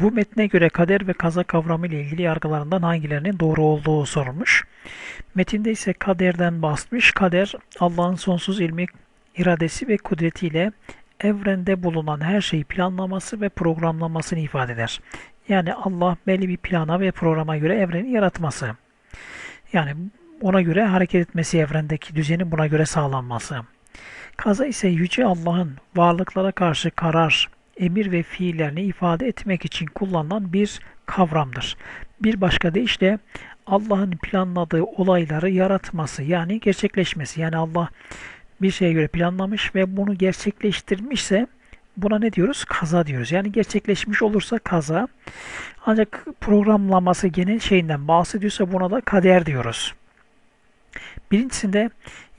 Bu metne göre kader ve kaza kavramı ile ilgili yargılarından hangilerinin doğru olduğu sorulmuş. Metinde ise kaderden bahsetmiş. Kader Allah'ın sonsuz ilmi, iradesi ve kudretiyle evrende bulunan her şeyi planlaması ve programlamasını ifade eder. Yani Allah belli bir plana ve programa göre evreni yaratması. Yani ona göre hareket etmesi evrendeki düzenin buna göre sağlanması. Kaza ise Yüce Allah'ın varlıklara karşı karar, emir ve fiillerini ifade etmek için kullanılan bir kavramdır. Bir başka deyişle Allah'ın planladığı olayları yaratması yani gerçekleşmesi. Yani Allah bir şeye göre planlamış ve bunu gerçekleştirmişse buna ne diyoruz? Kaza diyoruz. Yani gerçekleşmiş olursa kaza. Ancak programlaması genel şeyinden bahsediyorsa buna da kader diyoruz. Birincisinde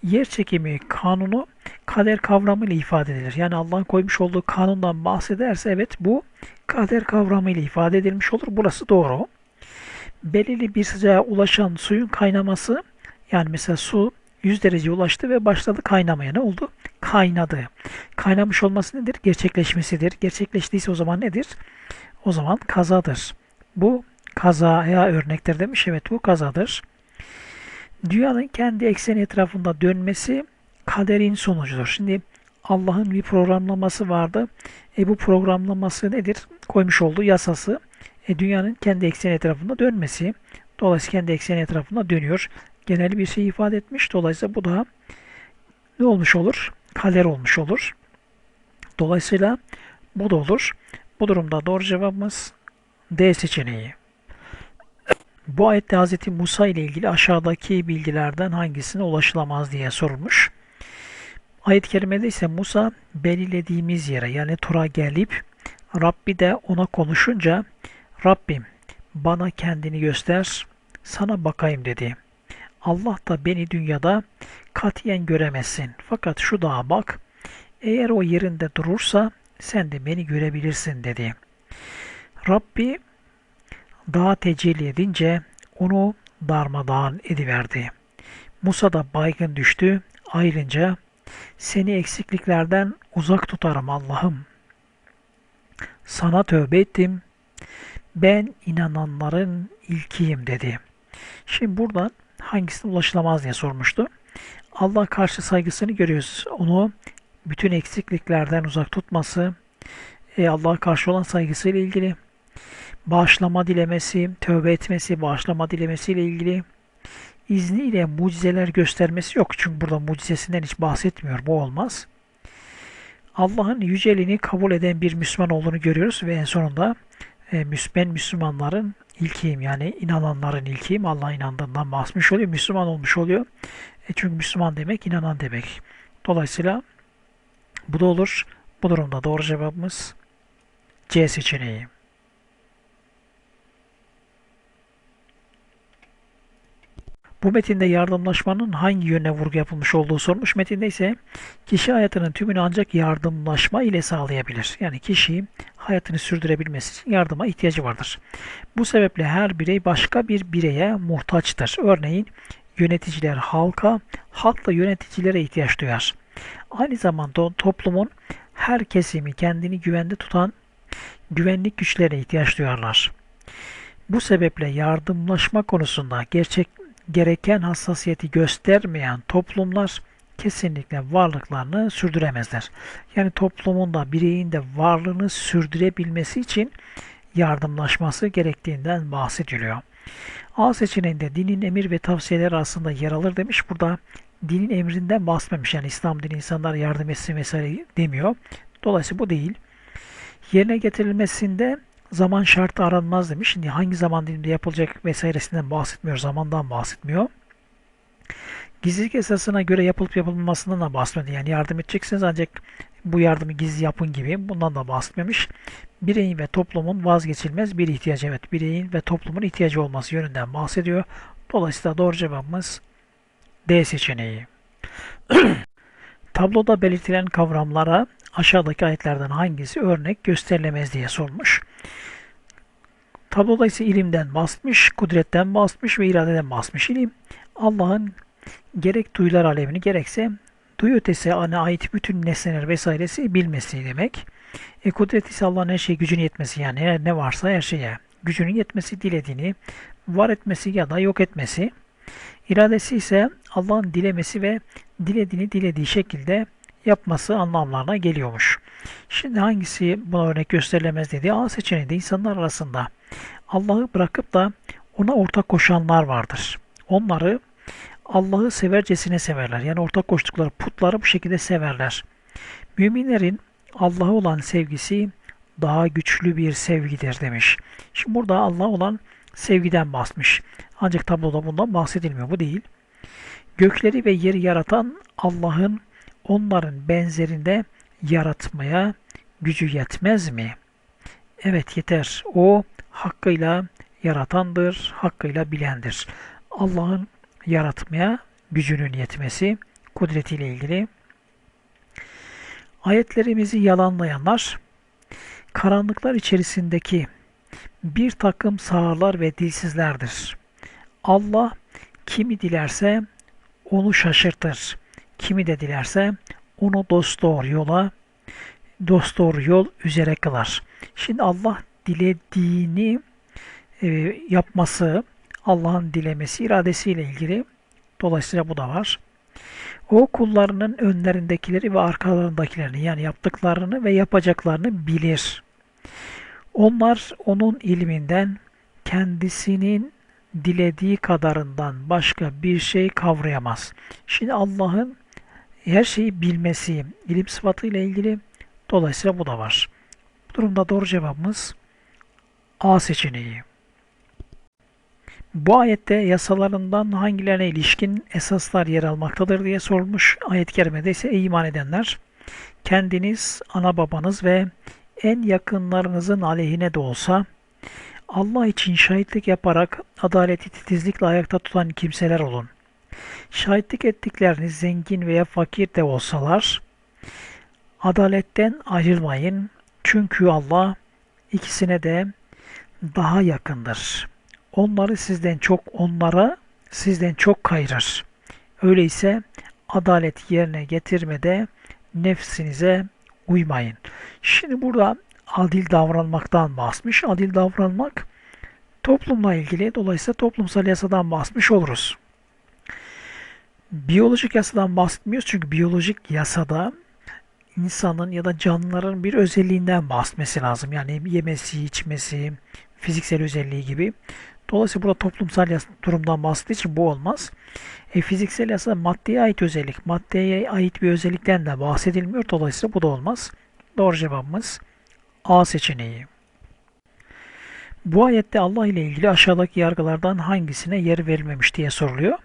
yer çekimi kanunu kader kavramı ile ifade edilir. Yani Allah'ın koymuş olduğu kanundan bahsederse evet bu kader kavramı ile ifade edilmiş olur. Burası doğru. Belirli bir sıcağa ulaşan suyun kaynaması yani mesela su 100 dereceye ulaştı ve başladı kaynamaya. Ne oldu? Kaynadı. Kaynamış olması nedir? Gerçekleşmesidir. Gerçekleştiyse o zaman nedir? O zaman kazadır. Bu kazaya örnektir demiş. Evet bu kazadır. Dünyanın kendi ekseni etrafında dönmesi kaderin sonucudur. Şimdi Allah'ın bir programlaması vardı. E bu programlaması nedir? Koymuş olduğu yasası. E dünyanın kendi ekseni etrafında dönmesi. Dolayısıyla kendi ekseni etrafında dönüyor. Genel bir şey ifade etmiş. Dolayısıyla bu da ne olmuş olur? Kader olmuş olur. Dolayısıyla bu da olur. Bu durumda doğru cevabımız D seçeneği. Bu ayette Hz. Musa ile ilgili aşağıdaki bilgilerden hangisine ulaşılamaz diye sorulmuş. Ayet-i kerimede ise Musa belirlediğimiz yere yani Tur'a gelip Rabbi de ona konuşunca Rabbim bana kendini göster sana bakayım dedi. Allah da beni dünyada katiyen göremezsin. Fakat şu dağa bak. Eğer o yerinde durursa sen de beni görebilirsin dedi. Rabbi dağa tecelli edince onu darmadağın ediverdi. Musa da baygın düştü. Ayrınca seni eksikliklerden uzak tutarım Allah'ım. Sana tövbe ettim. Ben inananların ilkiyim dedi. Şimdi buradan hangisine ulaşılamaz diye sormuştu. Allah karşı saygısını görüyoruz. Onu bütün eksikliklerden uzak tutması, e, Allah'a karşı olan saygısıyla ilgili bağışlama dilemesi, tövbe etmesi, bağışlama dilemesiyle ilgili izniyle mucizeler göstermesi yok. Çünkü burada mucizesinden hiç bahsetmiyor. Bu olmaz. Allah'ın yüceliğini kabul eden bir Müslüman olduğunu görüyoruz ve en sonunda e, ben Müslümanların ilkiyim yani inananların ilkiyim. Allah'a inandığından bahsetmiş oluyor. Müslüman olmuş oluyor. E çünkü Müslüman demek inanan demek. Dolayısıyla bu da olur. Bu durumda doğru cevabımız C seçeneği. Bu metinde yardımlaşmanın hangi yöne vurgu yapılmış olduğu sormuş. Metinde ise kişi hayatının tümünü ancak yardımlaşma ile sağlayabilir. Yani kişi hayatını sürdürebilmesi için yardıma ihtiyacı vardır. Bu sebeple her birey başka bir bireye muhtaçtır. Örneğin yöneticiler halka, halk da yöneticilere ihtiyaç duyar. Aynı zamanda toplumun her kesimi kendini güvende tutan güvenlik güçlerine ihtiyaç duyarlar. Bu sebeple yardımlaşma konusunda gerçek gereken hassasiyeti göstermeyen toplumlar kesinlikle varlıklarını sürdüremezler. Yani toplumun da bireyin de varlığını sürdürebilmesi için yardımlaşması gerektiğinden bahsediliyor. A seçeneğinde dinin emir ve tavsiyeler arasında yer alır demiş. Burada dinin emrinden bahsetmemiş. Yani İslam dini insanlar yardım etsin vesaire demiyor. Dolayısıyla bu değil. Yerine getirilmesinde zaman şartı aranmaz demiş. Şimdi hangi zaman diliminde yapılacak vesairesinden bahsetmiyor. Zamandan bahsetmiyor. Gizlilik esasına göre yapılıp yapılmamasından da bahsetmedi. Yani yardım edeceksiniz ancak bu yardımı gizli yapın gibi bundan da bahsetmemiş. Bireyin ve toplumun vazgeçilmez bir ihtiyacı. Evet bireyin ve toplumun ihtiyacı olması yönünden bahsediyor. Dolayısıyla doğru cevabımız D seçeneği. Tabloda belirtilen kavramlara aşağıdaki ayetlerden hangisi örnek gösterilemez diye sormuş. Tabloda ise ilimden basmış, kudretten basmış ve iradeden basmış. İlim Allah'ın gerek duyular alemini gerekse duyu ötesi ana ait bütün nesneler vesairesi bilmesi demek. E kudret ise Allah'ın her şeye gücünün yetmesi yani her ne varsa her şeye gücünün yetmesi, dilediğini var etmesi ya da yok etmesi. İradesi ise Allah'ın dilemesi ve dilediğini dilediği şekilde yapması anlamlarına geliyormuş. Şimdi hangisi buna örnek gösterilemez dediği A seçeneğinde insanlar arasında Allah'ı bırakıp da ona ortak koşanlar vardır. Onları Allah'ı severcesine severler. Yani ortak koştukları putları bu şekilde severler. Müminlerin Allah'a olan sevgisi daha güçlü bir sevgidir demiş. Şimdi burada Allah'a olan sevgiden bahsetmiş. Ancak tabloda bundan bahsedilmiyor. Bu değil. Gökleri ve yeri yaratan Allah'ın onların benzerinde yaratmaya gücü yetmez mi? Evet yeter. O hakkıyla yaratandır, hakkıyla bilendir. Allah'ın yaratmaya gücünün yetmesi, kudretiyle ilgili. Ayetlerimizi yalanlayanlar, karanlıklar içerisindeki bir takım sağırlar ve dilsizlerdir. Allah kimi dilerse onu şaşırtır. Kimi de dilerse onu dosdoğru yola, dosdoğru yol üzere kılar. Şimdi Allah dilediğini e, yapması, Allah'ın dilemesi, iradesiyle ilgili. Dolayısıyla bu da var. O kullarının önlerindekileri ve arkalarındakilerini yani yaptıklarını ve yapacaklarını bilir. Onlar onun ilminden kendisinin dilediği kadarından başka bir şey kavrayamaz. Şimdi Allah'ın her şeyi bilmesi, ilim sıfatıyla ilgili dolayısıyla bu da var. Bu durumda doğru cevabımız A seçeneği. Bu ayette yasalarından hangilerine ilişkin esaslar yer almaktadır diye sorulmuş. Ayet-i kerimede ise ey iman edenler kendiniz, ana babanız ve en yakınlarınızın aleyhine de olsa Allah için şahitlik yaparak adaleti titizlikle ayakta tutan kimseler olun. Şahitlik ettikleriniz zengin veya fakir de olsalar adaletten ayrılmayın. Çünkü Allah ikisine de daha yakındır. Onları sizden çok onlara sizden çok kayırır. Öyleyse adalet yerine getirmede nefsinize uymayın. Şimdi burada adil davranmaktan bahsmiş. Adil davranmak toplumla ilgili. Dolayısıyla toplumsal yasadan bahsmiş oluruz. Biyolojik yasadan bahsetmiyoruz çünkü biyolojik yasada insanın ya da canlıların bir özelliğinden bahsetmesi lazım. Yani yemesi, içmesi, fiziksel özelliği gibi. Dolayısıyla burada toplumsal durumdan bahsettiği için bu olmaz. E, fiziksel yasa maddeye ait özellik. Maddeye ait bir özellikten de bahsedilmiyor. Dolayısıyla bu da olmaz. Doğru cevabımız A seçeneği. Bu ayette Allah ile ilgili aşağıdaki yargılardan hangisine yer verilmemiş diye soruluyor.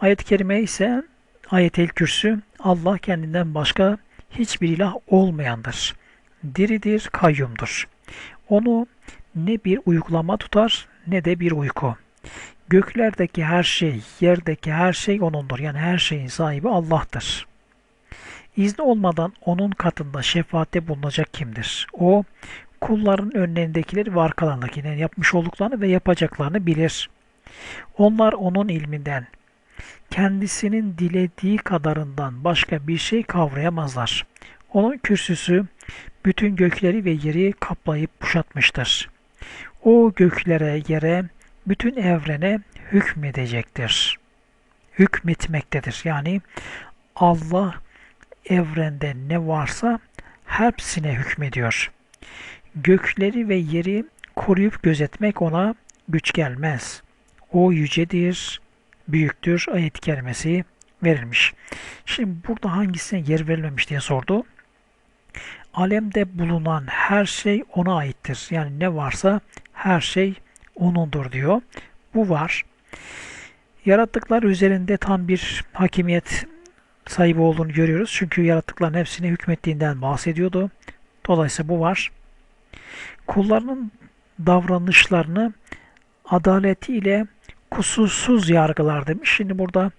Ayet-i kerime ise ayet-el kürsü Allah kendinden başka hiçbir ilah olmayandır. Diridir, kayyumdur. Onu ne bir uygulama tutar ne de bir uyku. Göklerdeki her şey, yerdeki her şey O'nundur. Yani her şeyin sahibi Allah'tır. İzni olmadan O'nun katında şefaatte bulunacak kimdir? O, kulların önlerindekileri ve arkalarındakileri yapmış olduklarını ve yapacaklarını bilir. Onlar O'nun ilminden, kendisinin dilediği kadarından başka bir şey kavrayamazlar. Onun kürsüsü bütün gökleri ve yeri kaplayıp kuşatmıştır. O göklere, yere, bütün evrene hükmedecektir. Hükmetmektedir. Yani Allah evrende ne varsa hepsine hükmediyor. Gökleri ve yeri koruyup gözetmek ona güç gelmez. O yücedir, büyüktür ayet-i kerimesi verilmiş. Şimdi burada hangisine yer verilmemiş diye sordu. Alemde bulunan her şey ona aittir. Yani ne varsa her şey O'nundur diyor. Bu var. Yarattıklar üzerinde tam bir hakimiyet sahibi olduğunu görüyoruz. Çünkü yarattıkların hepsine hükmettiğinden bahsediyordu. Dolayısıyla bu var. Kullarının davranışlarını adaletiyle kusursuz yargılar demiş. Şimdi burada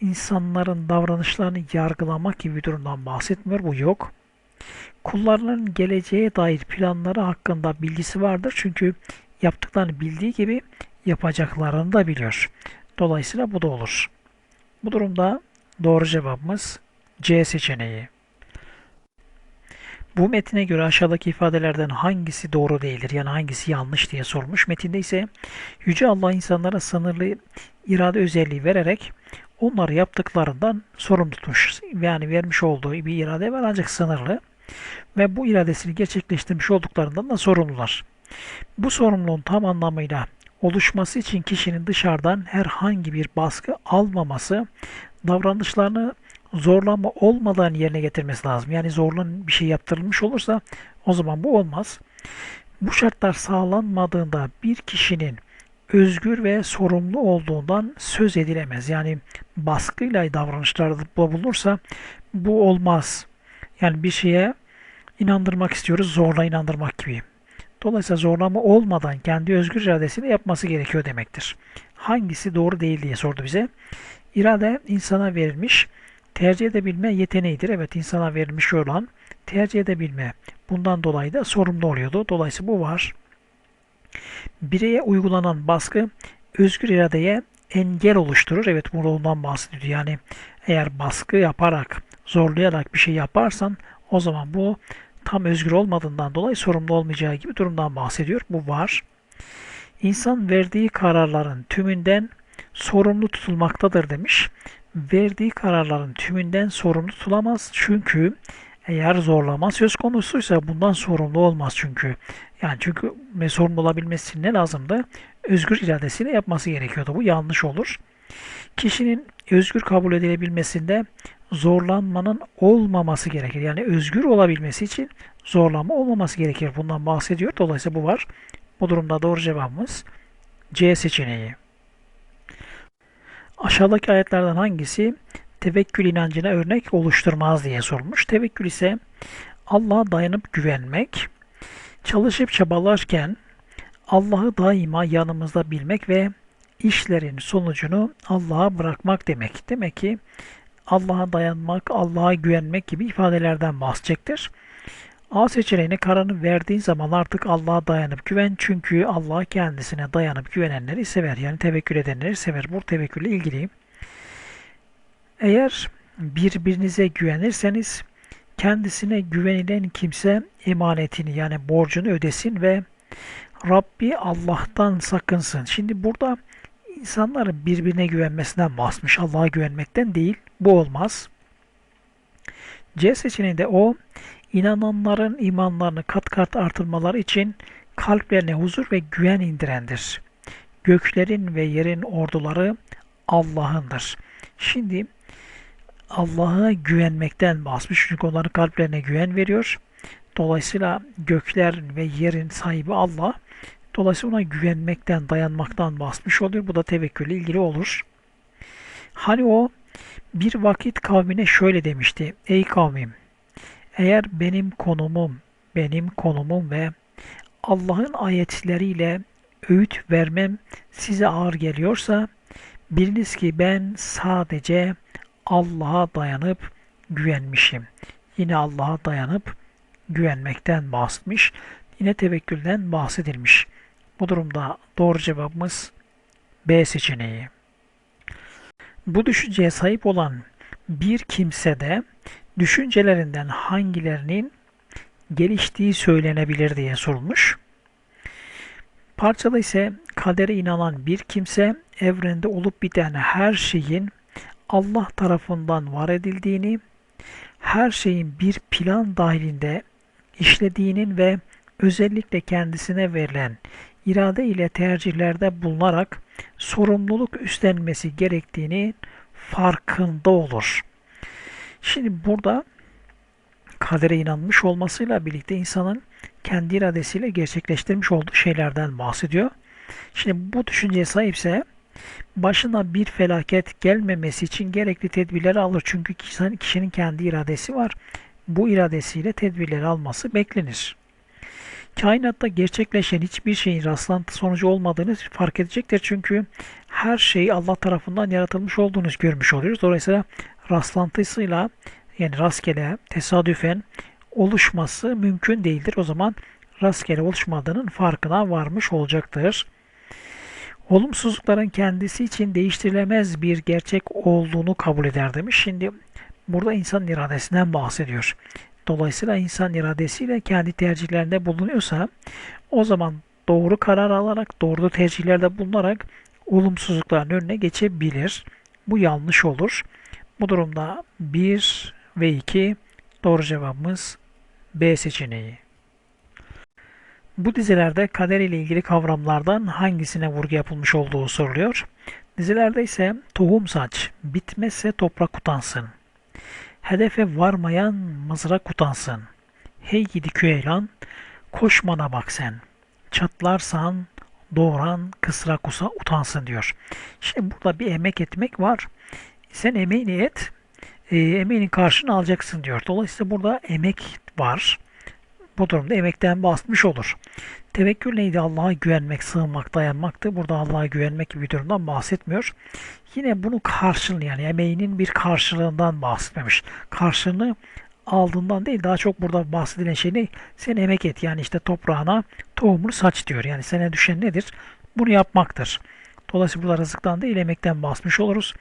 insanların davranışlarını yargılamak gibi bir durumdan bahsetmiyor. Bu yok. Kullarının geleceğe dair planları hakkında bilgisi vardır. Çünkü yaptıklarını bildiği gibi yapacaklarını da biliyor. Dolayısıyla bu da olur. Bu durumda doğru cevabımız C seçeneği. Bu metine göre aşağıdaki ifadelerden hangisi doğru değildir? Yani hangisi yanlış diye sormuş. Metinde ise Yüce Allah insanlara sınırlı irade özelliği vererek onları yaptıklarından sorumlu tutmuş. Yani vermiş olduğu bir irade var ancak sınırlı. Ve bu iradesini gerçekleştirmiş olduklarından da sorumlular. Bu sorumluluğun tam anlamıyla oluşması için kişinin dışarıdan herhangi bir baskı almaması, davranışlarını zorlama olmadan yerine getirmesi lazım. Yani zorlan bir şey yaptırılmış olursa o zaman bu olmaz. Bu şartlar sağlanmadığında bir kişinin özgür ve sorumlu olduğundan söz edilemez. Yani baskıyla davranışlarda bulunursa bu olmaz. Yani bir şeye inandırmak istiyoruz, zorla inandırmak gibi. Dolayısıyla zorlama olmadan kendi özgür iradesiyle yapması gerekiyor demektir. Hangisi doğru değil diye sordu bize. İrade insana verilmiş, tercih edebilme yeteneğidir. Evet insana verilmiş olan tercih edebilme. Bundan dolayı da sorumlu oluyordu. Dolayısıyla bu var. Bireye uygulanan baskı özgür iradeye engel oluşturur. Evet burada ondan bahsediyor. Yani eğer baskı yaparak, zorlayarak bir şey yaparsan o zaman bu tam özgür olmadığından dolayı sorumlu olmayacağı gibi durumdan bahsediyor. Bu var. İnsan verdiği kararların tümünden sorumlu tutulmaktadır demiş. Verdiği kararların tümünden sorumlu tutulamaz. Çünkü eğer zorlama söz konusuysa bundan sorumlu olmaz çünkü. Yani çünkü sorumlu olabilmesi için ne lazımdı? Özgür iradesiyle yapması gerekiyordu. Bu yanlış olur. Kişinin özgür kabul edilebilmesinde zorlanmanın olmaması gerekir. Yani özgür olabilmesi için zorlanma olmaması gerekir. Bundan bahsediyor. Dolayısıyla bu var. Bu durumda doğru cevabımız C seçeneği. Aşağıdaki ayetlerden hangisi tevekkül inancına örnek oluşturmaz diye sormuş. Tevekkül ise Allah'a dayanıp güvenmek, çalışıp çabalarken Allah'ı daima yanımızda bilmek ve işlerin sonucunu Allah'a bırakmak demek. Demek ki Allah'a dayanmak, Allah'a güvenmek gibi ifadelerden bahsedecektir. A seçeneğine kararını verdiğin zaman artık Allah'a dayanıp güven. Çünkü Allah kendisine dayanıp güvenenleri sever. Yani tevekkül edenleri sever. Bu tevekkülle ilgili. Eğer birbirinize güvenirseniz kendisine güvenilen kimse emanetini yani borcunu ödesin ve Rabbi Allah'tan sakınsın. Şimdi burada insanların birbirine güvenmesinden bahsmış. Allah'a güvenmekten değil. Bu olmaz. C seçeneğinde o inananların imanlarını kat kat artırmaları için kalplerine huzur ve güven indirendir. Göklerin ve yerin orduları Allah'ındır. Şimdi Allah'a güvenmekten bahsediyor. Çünkü onların kalplerine güven veriyor. Dolayısıyla gökler ve yerin sahibi Allah. Dolayısıyla ona güvenmekten, dayanmaktan bahsetmiş oluyor. Bu da tevekkülle ilgili olur. Hani o bir vakit kavmine şöyle demişti. Ey kavmim! Eğer benim konumum, benim konumum ve Allah'ın ayetleriyle öğüt vermem size ağır geliyorsa biliniz ki ben sadece Allah'a dayanıp güvenmişim. Yine Allah'a dayanıp güvenmekten bahsetmiş. Yine tevekkülden bahsedilmiş. Bu durumda doğru cevabımız B seçeneği. Bu düşünceye sahip olan bir kimsede düşüncelerinden hangilerinin geliştiği söylenebilir diye sorulmuş. Parçada ise kadere inanan bir kimse evrende olup biten her şeyin Allah tarafından var edildiğini, her şeyin bir plan dahilinde işlediğinin ve özellikle kendisine verilen irade ile tercihlerde bulunarak sorumluluk üstlenmesi gerektiğini farkında olur. Şimdi burada kadere inanmış olmasıyla birlikte insanın kendi iradesiyle gerçekleştirmiş olduğu şeylerden bahsediyor. Şimdi bu düşünceye sahipse başına bir felaket gelmemesi için gerekli tedbirleri alır. Çünkü kişinin kendi iradesi var. Bu iradesiyle tedbirleri alması beklenir. Kainatta gerçekleşen hiçbir şeyin rastlantı sonucu olmadığını fark edecektir. Çünkü her şey Allah tarafından yaratılmış olduğunu görmüş oluyoruz. Dolayısıyla rastlantısıyla yani rastgele, tesadüfen oluşması mümkün değildir. O zaman rastgele oluşmadığının farkına varmış olacaktır. Olumsuzlukların kendisi için değiştirilemez bir gerçek olduğunu kabul eder demiş. Şimdi burada insan iradesinden bahsediyor. Dolayısıyla insan iradesiyle kendi tercihlerinde bulunuyorsa o zaman doğru karar alarak, doğru tercihlerde bulunarak olumsuzlukların önüne geçebilir. Bu yanlış olur. Bu durumda 1 ve 2 doğru cevabımız B seçeneği. Bu dizelerde kader ile ilgili kavramlardan hangisine vurgu yapılmış olduğu soruluyor. Dizilerde ise tohum saç, bitmezse toprak utansın. Hedefe varmayan mızrak utansın. Hey gidi küeylan, koşmana bak sen. Çatlarsan doğuran kısra kusa utansın diyor. Şimdi burada bir emek etmek var. Sen emeğini et, e, emeğinin karşını alacaksın diyor. Dolayısıyla burada emek var. Bu durumda emekten basmış olur. Tevekkül neydi? Allah'a güvenmek, sığınmak, dayanmaktı. Burada Allah'a güvenmek gibi bir durumdan bahsetmiyor. Yine bunu karşılığını yani emeğinin bir karşılığından bahsetmemiş. Karşılığını aldığından değil daha çok burada bahsedilen şey ne? Sen emek et yani işte toprağına tohumunu saç diyor. Yani sana düşen nedir? Bunu yapmaktır. Dolayısıyla burada rızıktan değil emekten bahsetmiş oluruz.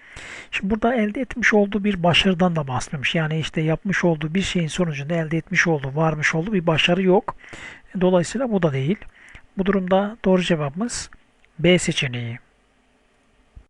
Şimdi burada elde etmiş olduğu bir başarıdan da bahsetmemiş. Yani işte yapmış olduğu bir şeyin sonucunda elde etmiş olduğu, varmış olduğu bir başarı yok. Dolayısıyla bu da değil. Bu durumda doğru cevabımız B seçeneği.